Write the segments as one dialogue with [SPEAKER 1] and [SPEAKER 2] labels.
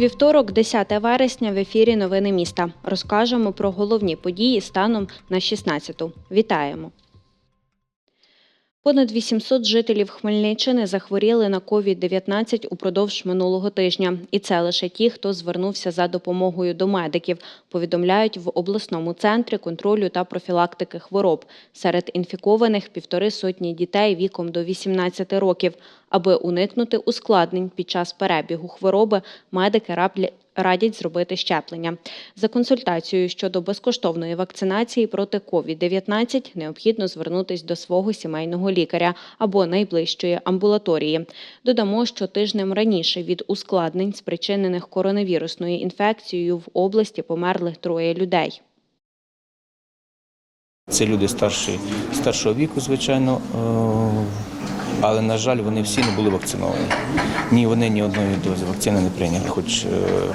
[SPEAKER 1] Вівторок, 10 вересня, в ефірі Новини міста. Розкажемо про головні події станом на 16-ту. Вітаємо! Понад 800 жителів Хмельниччини захворіли на COVID-19 упродовж минулого тижня. І це лише ті, хто звернувся за допомогою до медиків, повідомляють в обласному центрі контролю та профілактики хвороб. Серед інфікованих півтори сотні дітей віком до 18 років. Аби уникнути ускладнень під час перебігу хвороби, медики радять зробити щеплення. За консультацією щодо безкоштовної вакцинації проти COVID-19 необхідно звернутись до свого сімейного лікаря або найближчої амбулаторії. Додамо, що тижнем раніше від ускладнень, спричинених коронавірусною інфекцією, в області померли троє людей.
[SPEAKER 2] Це люди старші, старшого віку, звичайно, е, але, на жаль, вони всі не були вакциновані. Ні вони ні одної дози вакцини не прийняли. Хоч е,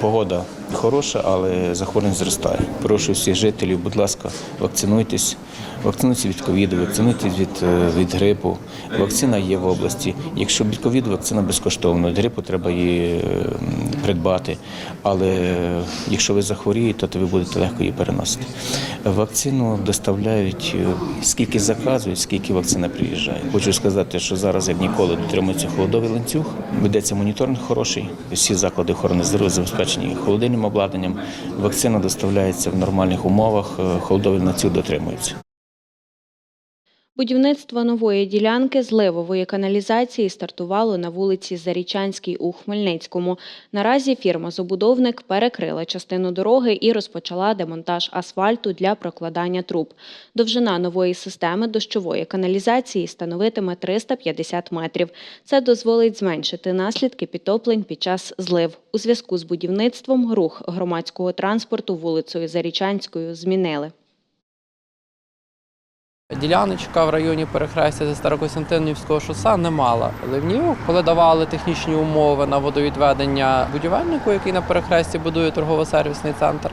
[SPEAKER 2] погода хороша, але захворюваність зростає. Прошу всіх жителів, будь ласка, вакцинуйтесь. Вакцинуйтесь від ковіду, вакцинуйтесь від, е, від грипу. Вакцина є в області. Якщо від ковіду, вакцина безкоштовна. Від грипу треба її е, придбати. Але е, якщо ви захворієте, то ви будете легко її переносити. Вакцину доставляють е, скільки заказують, скільки вакцина приїжджає. Хочу сказати, що зараз як ніколи дотримується холодовий ланцюг. Ведеться моніторинг хороший. Всі заклади охорони здоров'я забезпечені холодильним обладнанням. Вакцина доставляється в нормальних умовах. е, Холодовий ланцюг дотримується.
[SPEAKER 1] Будівництво нової ділянки зливової каналізації стартувало на вулиці Зарічанській у Хмельницькому. Наразі фірма-забудовник перекрила частину дороги і розпочала демонтаж асфальту для прокладання труб. Довжина нової системи дощової каналізації становитиме 350 метрів. Це дозволить зменшити наслідки підтоплень під час злив. У зв'язку з будівництвом рух громадського транспорту вулицею Зарічанською змінили.
[SPEAKER 3] Діляночка в районі перехрестя зі Старокостянтинівського шоса не мала ливнів. Коли давали технічні умови на водовідведення будівельнику, який на перехресті будує торгово-сервісний центр,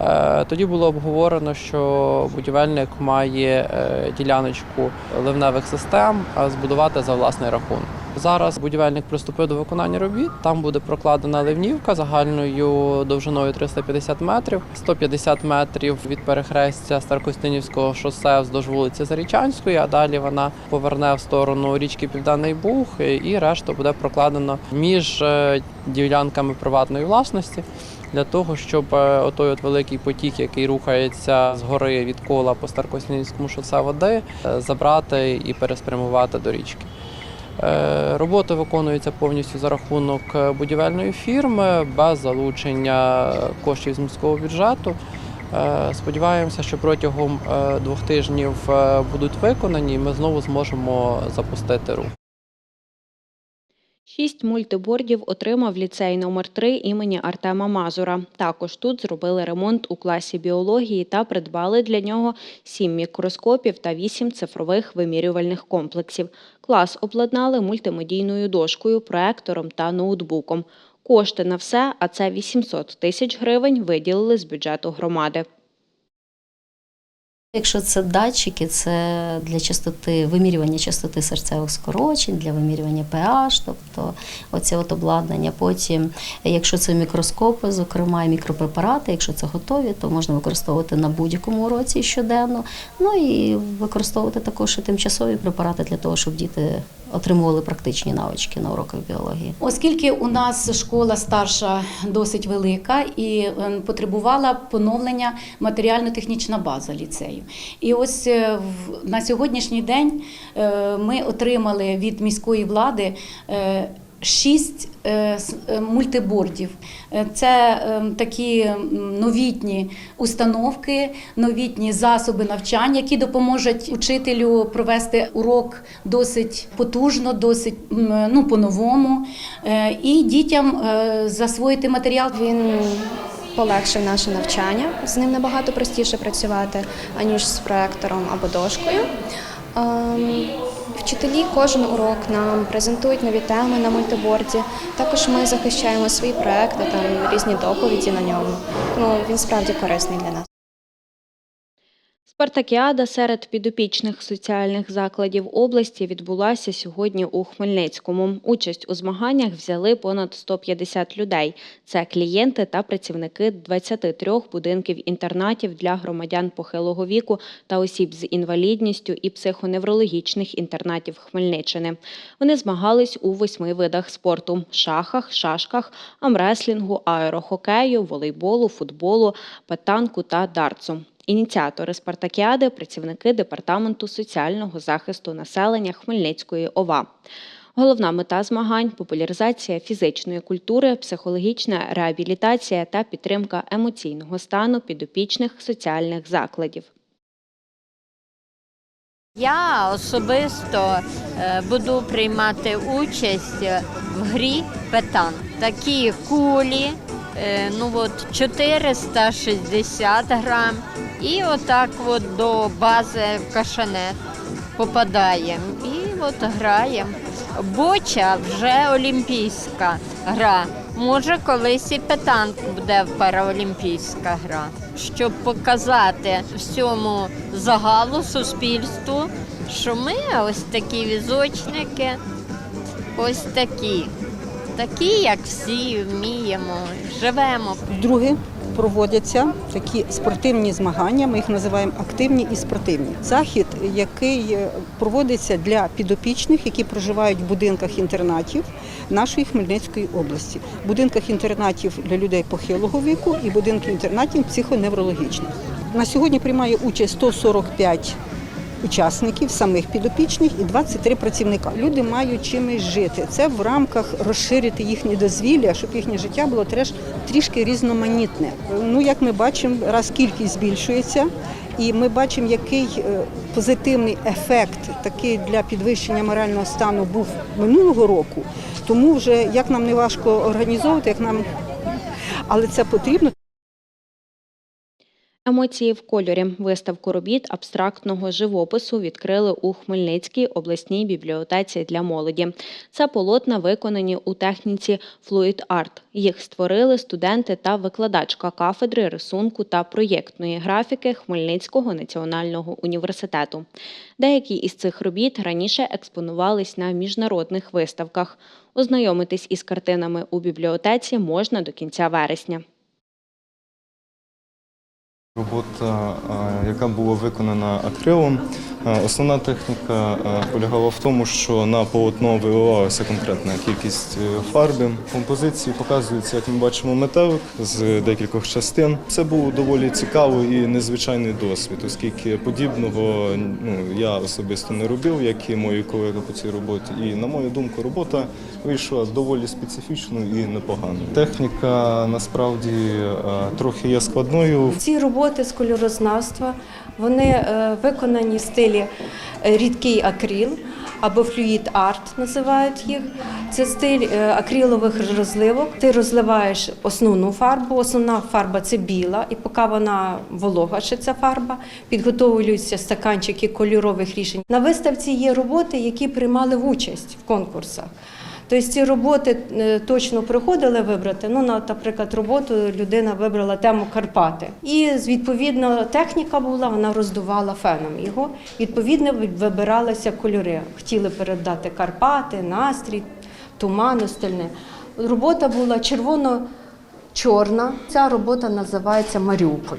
[SPEAKER 3] е, тоді було обговорено, що будівельник має е, діляночку ливневих систем збудувати за власний рахунок. Зараз будівельник приступив до виконання робіт. Там буде прокладена ливнівка загальною довжиною 350 метрів, 150 метрів від перехрестя Старокостинівського шосе вздовж вулиці Зарічанської, а далі вона поверне в сторону річки Південний Буг, і решта буде прокладено між е, ділянками приватної власності. Для того, щоб е, отой от великий потік, який рухається з гори від кола по Старокостянтинівському шосе води, е, забрати і переспрямувати до річки. Е, Роботи виконуються повністю за рахунок е, будівельної фірми без залучення коштів з міського бюджету. Е, Сподіваємося, що протягом двох тижнів будуть виконані, і ми знову зможемо запустити рух.
[SPEAKER 1] Шість мультибордів отримав ліцей номер 3 імені Артема Мазура. Також тут зробили ремонт у класі біології та придбали для нього сім мікроскопів та вісім цифрових вимірювальних комплексів. Клас обладнали мультимедійною дошкою, проектором та ноутбуком. Кошти на все, а це 800 тисяч гривень, виділили з бюджету громади.
[SPEAKER 4] Якщо це датчики, це для частоти вимірювання частоти серцевих скорочень, для вимірювання pH, тобто оце от обладнання. Потім, якщо це мікроскопи, зокрема і мікропрепарати, якщо це готові, то можна використовувати на будь-якому уроці щоденно. Ну і використовувати також і тимчасові препарати для того, щоб діти отримували практичні навички на уроках біології.
[SPEAKER 5] Оскільки у нас школа старша досить велика і е, потребувала поновлення матеріально-технічна база ліцею. І ось е, на сьогоднішній день е, ми отримали від міської влади. Шість мультибордів. Е, Це е, такі новітні установки, новітні засоби навчання, які допоможуть учителю провести урок досить потужно, досить ну, по-новому, е, і дітям е, засвоїти матеріал.
[SPEAKER 6] Він полегшив наше навчання. З ним набагато простіше працювати, аніж з проектором або дошкою. Вчителі кожен урок нам презентують нові теми на мультиборді. Також ми захищаємо свої проекти, там різні доповіді на ньому. Ну він справді корисний для нас.
[SPEAKER 1] Спартакіада серед підопічних соціальних закладів області відбулася сьогодні у Хмельницькому. Участь у змаганнях взяли понад 150 людей. Це клієнти та працівники 23 будинків інтернатів для громадян похилого віку та осіб з інвалідністю і психоневрологічних інтернатів Хмельниччини. Вони змагались у восьми видах спорту: шахах, шашках, амреслінгу, аерохокею, волейболу, футболу, петанку та дартсу. Ініціатори спартакіади працівники департаменту соціального захисту населення Хмельницької ОВА. Головна мета змагань популяризація фізичної культури, психологічна реабілітація та підтримка емоційного стану підопічних соціальних закладів.
[SPEAKER 7] Я особисто е, буду приймати участь в грі петан. Такі кулі, е, ну от 460 грам, і отак от до бази в кашанет попадаємо. І от граємо. Боча вже олімпійська гра. Може, колись і петанк буде параолімпійська гра, щоб показати всьому загалу суспільству, що ми ось такі візочники, ось такі, такі, як всі вміємо, живемо.
[SPEAKER 8] Вдруге проводяться такі спортивні змагання. Ми їх називаємо активні і спортивні. Захід, який е, проводиться для підопічних, які проживають в будинках інтернатів нашої Хмельницької області, будинках інтернатів для людей похилого віку і будинків інтернатів психоневрологічних. На сьогодні приймає участь 145 учасників, самих підопічних і 23 працівника. Люди мають чимось жити. Це в рамках розширити їхнє дозвілля, щоб їхнє життя було треш, трішки різноманітне. Ну, як ми бачимо, раз кількість збільшується, і ми бачимо, який е, позитивний ефект такий для підвищення морального стану був минулого року. Тому вже як нам не важко організовувати, як нам але це потрібно.
[SPEAKER 1] Емоції в кольорі. Виставку робіт абстрактного живопису відкрили у Хмельницькій обласній бібліотеці для молоді. Це полотна виконані у техніці Fluid Art. Їх створили студенти та викладачка кафедри рисунку та проєктної графіки Хмельницького національного університету. Деякі із цих робіт раніше експонувались на міжнародних виставках. Ознайомитись із картинами у бібліотеці можна до кінця вересня.
[SPEAKER 9] Робота, е, яка була виконана акрилом, основна техніка е, полягала в тому, що на полотно виливалася конкретна кількість е, фарби. Композиції показується, як ми бачимо, метелик з декількох частин. Це був доволі цікавий і незвичайний досвід, оскільки подібного ну, я особисто не робив, як і мої колеги по цій роботі. І на мою думку, робота вийшла доволі специфічною і непоганою. Техніка насправді е, трохи є складною.
[SPEAKER 10] Ці роботи з кольорознавства вони е, виконані в стилі е, рідкий акрил або флюїд арт називають їх. Це стиль е, акрилових розливок. Ти розливаєш основну фарбу. Основна фарба це біла, і поки вона волога, ще ця фарба, підготовлюються стаканчики кольорових рішень. На виставці є роботи, які приймали участь в конкурсах. Тобто ці роботи е, точно приходили вибрати. Ну, наприклад, роботу людина вибрала тему Карпати. І відповідно техніка була, вона роздувала феном його. Відповідно, вибиралися кольори. Хотіли передати Карпати, настрій, туман, остальне. Робота була червоно-чорна. Ця робота називається Маріуполь.